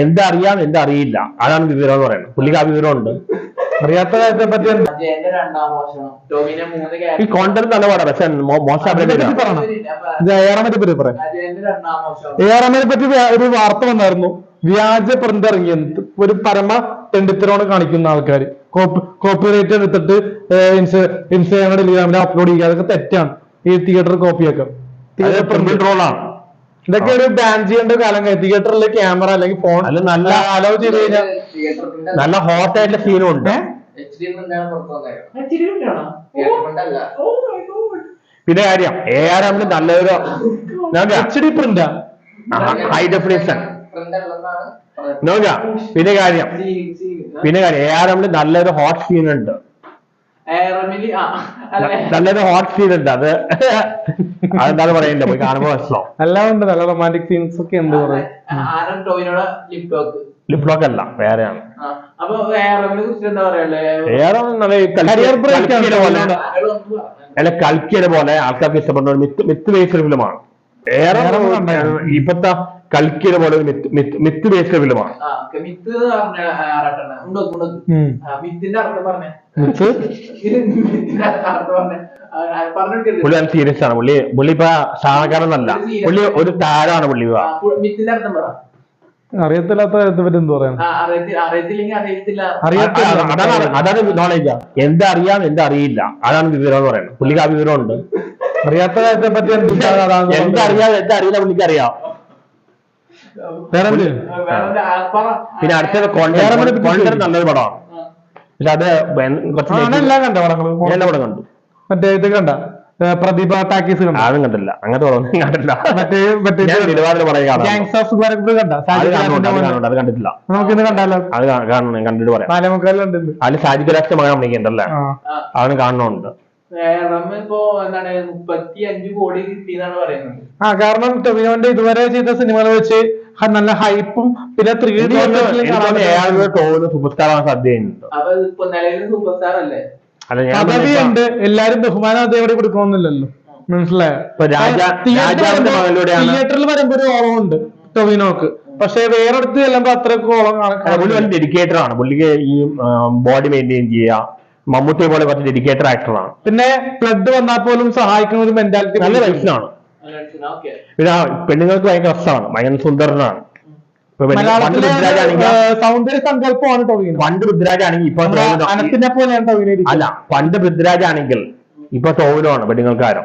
എന്തറിയാം എന്തറിയില്ല. അതാണ് വിവരം എന്ന് പറയുന്നത്? പുള്ളിക്ക് ആ വിവരം ഉണ്ട് അറിയാത്ത കാര്യത്തെ പറ്റി ഈ കോണ്ടന്റ് നല്ല പാടാ. പക്ഷെ മോശം ഏറാമനെ പറ്റി പറയാം. ഏറാമനെ പറ്റി ഒരു വാർത്ത വന്നായിരുന്നു. വ്യാജ പ്രിന്റ് ഇറങ്ങി. ഒരു പരമ തെണ്ടിത്തരോട് കാണിക്കുന്ന ആൾക്കാർ കോപ്പിറൈറ്റ് എടുത്തിട്ട് ഇൻസ്റ്റാഗ്രാമിൽ അപ്ലോഡ് ചെയ്യുക അതൊക്കെ തെറ്റാണ്. ഈ തിയേറ്റർ കോപ്പിയൊക്കെ റോളാണ് ഇതൊക്കെ ഒരു ബാൻ ചെയ്യേണ്ട കാലം. കഴിഞ്ഞു തിയേറ്ററിലെ ക്യാമറ അല്ലെങ്കിൽ ഫോൺ അല്ല നല്ല അലോ ചെയ്ത് കഴിഞ്ഞാൽ നല്ല ഹോട്ട് ആയിട്ടുള്ള സീനും ഉണ്ട്. പ്രിന്റ് അല്ല. പിന്നെ കാര്യം എ ആർ ആമിന് നല്ലൊരു എച്ച് ഡി പ്രിന്റാ ഹൈ ഡെഫിനേഷൻ നോക്കാം പിന്നെ കാര്യം പിന്നെ കാര്യം എ ആർ ആമിന് നല്ലൊരു ഹോട്ട് സീൻ ഉണ്ട്. നല്ലൊരു ഹോട്ട് സീൻ ഉണ്ട് അത്. അതെന്താണ് പറയണ്ട പോയി കാണുമ്പോ മനസ്സിലാവും എല്ലാം ഉണ്ട് നല്ല റൊമാന്റിക് സീൻസ് ഒക്കെ ഉണ്ട് കുറെ. ലിപ് ലോക്ക് അല്ല വേറെയാണ്. അല്ല. കൽക്കിയുടെ പോലെ ആൾക്കാർക്ക് ഇഷ്ടപ്പെടുന്ന ഒരു മിത്ത് മിത്ത് ഫിലിമാണ് ഏറെ ഇപ്പത്തെ കൽക്കിയുടെ പോലെ ഒരു മിത്ത് ബേസ്ഡ് ഫിലിമാണ് പുള്ളി നല്ല സീരിയസ് ആണ്. പുള്ളി പുള്ളി ഇപ്പൊ സാധാരണക്കാരനല്ല പുള്ളി ഒരു താരമാണ് പുള്ളി അറിയത്തില്ലാത്ത കാര്യത്തെ പറ്റി എന്ത് അ- അതാണ് നോളേജ് എന്തറിയാം എന്തറിയില്ല. അതാണ് വിവരം എന്ന് പറയുന്നത്. പുള്ളിക്ക് ആ വിവരം ഉണ്ട് അറിയാത്ത കാര്യത്തെ പറ്റി എന്തറിയാം എന്തറിയില്ല പുള്ളിക്ക് അറിയാം. വേറെ വേറെ ആ, പറ. പിന്നെ അടുത്തത് കോണ്ടന്റ് നല്ലൊരു പടമാണ് പക്ഷെ അത് കുറച്ച് ആ, ഞാൻ കണ്ട പടങ്ങൾ? എല്ലാ പടം കണ്ടു. മറ്റേ ഇത് കണ്ട? പ്രതിഭ ടാക്കീസ് കണ്ട? അതും കണ്ടില്ല അങ്ങനത്തെ കണ്ടില്ല മറ്റേ നിലവാരം അത് കണ്ടാലോ? അത് കാണണം. കണ്ടിട്ട് പറയാം. നാലേമുക്കാലുണ്ട് ഇന്ന്. അതിൽ സാജിദ് രാഷ്ട്രീയ മകൻ ആ, അവന് കാണണമുണ്ട് വേറെമ്മ എന്താണ് മുപ്പത്തി അഞ്ച് കോടി കിട്ടിയെന്നാണ് പറയുന്നത്. ആ കാരണം ടൊവിനോന്റെ ഇതുവരെ ചെയ്ത സിനിമകൾ വെച്ച് നല്ല ഹൈപ്പും പിന്നെ ത്രീ ഡി സൂപ്പർ സ്റ്റാർ ആവാൻ സാധ്യതയുണ്ട്. അപ്പൊ ഇപ്പൊ നിലവിൽ സൂപ്പർ സ്റ്റാർ അല്ലേ? അല്ല ഞാൻ പദവിയുണ്ട് എല്ലാരും ബഹുമാനം അതേപടി കൊടുക്കണമെന്നില്ലല്ലോ മനസ്സിലായോ? ഇപ്പൊ രാജാ- രാജാവിന്റെ മകനിലൂടെയാണ് തിയേറ്ററിൽ വരുമ്പോ ഒരു ഓളമുണ്ട് ടൊവിനോക്ക്. പക്ഷെ വേറെടുത്ത് ചെല്ലുമ്പോ അത്രയ്ക്ക് ഓളം കാണാൻ വലിയ ഡെഡിക്കേറ്റർ ആണ്. പുള്ളിക്ക് ഈ ബോഡി മെയിന്റെയിൻ ചെയ്യുക മമ്മൂട്ടിയെ പോലെ കുറച്ച് ഡെഡിക്കേറ്റഡ് ആക്ടറാണ് പിന്നെ ഫ്ലഡ് വന്നാൽ പോലും സഹായിക്കുന്ന ഒരു മെന്റാലിറ്റി നല്ല മനുഷ്യനാണ് പിന്നെ പെണ്ണുങ്ങൾക്ക് ഭയങ്കര രസമാണ് ഭയങ്കര സുന്ദരനാണ്. ഇപ്പൊ പെണ്ണ് പണ്ട് ഋദ്രാജാണെങ്കിൽ പൃഥ്വിരാജാണെങ്കിൽ ഏ, സൗന്ദര്യ സങ്കല്പമാണ് ടൊവിനോ പണ്ട് പൃഥ്വിരാജാണെങ്കിൽ ഇപ്പൊ അനത്തിനെ പോലെയാണ് ടൊവിനോ. അല്ല പണ്ട് പൃഥ്വിരാജാണെങ്കിൽ ഇപ്പൊ ടോവിനോ ആണ് പെണ്ണുങ്ങൾക്കാരോ